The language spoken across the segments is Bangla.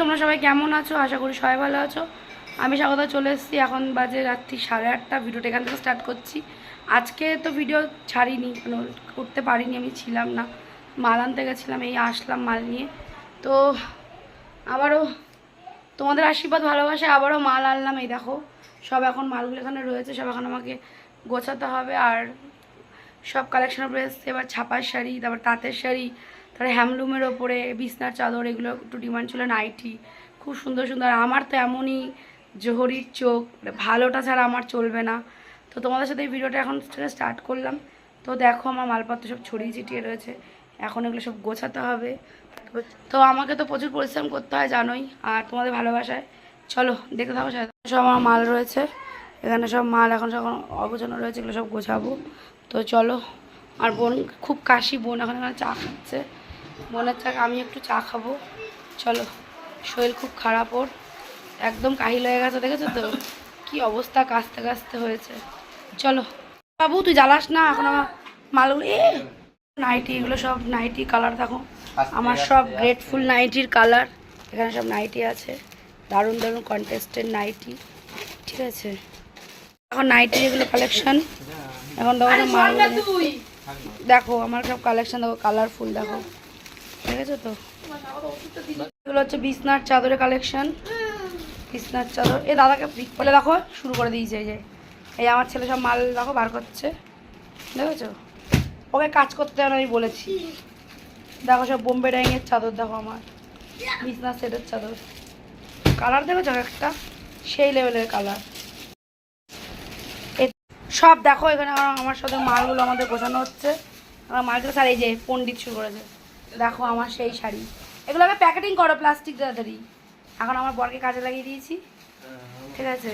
তোমরা সবাই কেমন আছো? আশা করি সবাই ভালো আছো। আমি স্বাগত, চলে এসেছি এখন বাজে রাত্রি সাড়ে আটটা। ভিডিওটা এখান থেকে স্টার্ট করছি। আজকে তো ভিডিও ছাড়িনি মানে করতে পারিনি, আমি ছিলাম না। মাল আনতে গেছিলাম, এই আসলাম মাল নিয়ে। তো আবারও তোমাদের আশীর্বাদ, ভালোবাসে, আবারও মাল আনলাম, এই দেখো। সব এখন মালগুলো এখানে রয়েছে, সব এখন আমাকে গোছাতে হবে। আর সব কালেকশন এসছে, এবার ছাপার শাড়ি, তারপর তাঁতের শাড়ি তারপরে হ্যামলুমের ওপরে, বিছনার চাদর, এগুলো একটু ডিমান্ড ছিল নাইটি। খুব সুন্দর সুন্দর। আমার তো এমনই জোহরির চোখ মানে ভালোটা ছাড়া আমার চলবে না। তো তোমাদের সাথে এই ভিডিওটা এখন স্টার্ট করলাম। তো দেখো, আমার মালপত্র সব ছড়িয়ে ছিটিয়ে রয়েছে। এখন এগুলো সব গোছাতে হবে। তো- আমাকে তো প্রচুর পরিশ্রম করতে হয়, জানোই। আর তোমাদের ভালোবাসায়। চলো, দেখতে থাকো। সব আমার মাল রয়েছে। এখানে সব মাল, এখন সব অগোছানো রয়েছে, এগুলো সব গোছাবো। তো চলো, আর বোন, খুব কাশি বোন এখন এখানে চা খাচ্ছে। বোনের থাক আমি একটু চা খাব। চলো শরীর খুব খারাপ ওর। একদম কাহিল হয়ে গেছে দেখেছ তো? কি অবস্থা কাঁচতে কাঁচতে হয়েছে। চলো। বাবু তুই জ্বালাস না এখন আমার মালগুলো এ নাইটি এগুলো সব নাইটি কালার দেখো। আমার সব গ্রেটফুল নাইটির কালার। এখানে সব নাইটি আছে। দারুণ দারুণ কন্টেস্টের নাইটি। ঠিক আছে। এখন নাইটির এগুলো কালেকশন এখন দেখো মালগুলো দেখো আমার সব কালেকশন দেখো কালারফুল দেখো। ঠিক আছে তো? এগুলো হচ্ছে বিছনার চাদরের কালেকশন বিছনার চাদর। এ দাদাকে করে দেখো, শুরু করে দিয়েছে, এই যে। এই আমার ছেলে সব মাল দেখো, বার করছে। দেখেছ? ওকে কাজ করতে হবে আমি বলেছি। দেখো সব বোম্বে ডাইংয়ের চাদর দেখো আমার। বিছনার সেটের চাদর। কালার দেখেছ একটা? সেই লেভেলের কালার। সব দেখো এখানে, আমার সাথে মালগুলো আমাদের গোছানো হচ্ছে। আমার মালগুলো শাড়ি এই যে পণ্ডিত শুরু করেছে। দেখো আমার সেই শাড়ি। এগুলো আগে প্যাকেটিং করো প্লাস্টিক তাড়াতাড়ি। এখন আমার বরকে কাজে লাগিয়ে দিয়েছি। ঠিক আছে?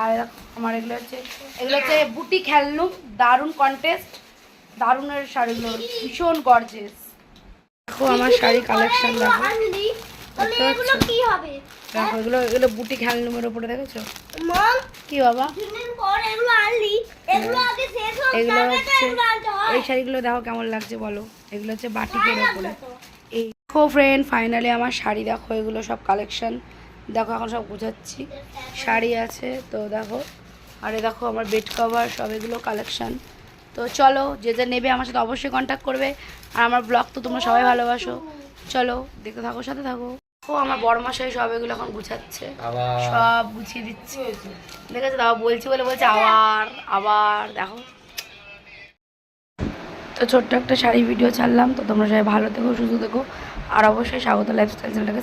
আর আমার এগুলো হচ্ছে এগুলো হচ্ছে বুটি খেললুম দারুণ কন্টেস্ট দারুণের শাড়িগুলো ভীষণ গর্জেস দেখো আমার শাড়ি কালেকশন দেখো। এগুলো কি হবে? দেখো এগুলো এগুলো বুটি খেললুমের উপরে দেখেছ? কি বাবা? পর এগুলো এগুলো হচ্ছে এই শাড়িগুলো দেখো কেমন লাগছে বলো। এগুলো হচ্ছে বাটিকের ওপরে। এই দেখো ফ্রেন্ড ফাইনালি আমার শাড়ি দেখো এগুলো সব কালেকশন দেখো এখন সব গুছাচ্ছি। শাড়ি আছে তো দেখো। আরে দেখো আমার বেড কভার সব এগুলো কালেকশন তো চলো যে যা নেবে আমার সাথে অবশ্যই কন্ট্যাক্ট করবে। আর আমার ব্লগ তো তোমরা সবাই ভালোবাসো। চলো দেখতে থাকো সাথে থাকো। ও আমার বড়মাশাই সব এগুলো এখন গুছাচ্ছে। সব গুছিয়ে দিচ্ছে। দেখেছ দাও বলছি বলে বলছে আবার আবার দেখো। তো ছোট্ট একটা শাড়ি ভিডিও ছাড়লাম, তো তোমরা সবাই ভালো থেকো, সুস্থ থেকো, আর অবশ্যই স্বাগত লাইফস্টাইল চ্যানেলটাকে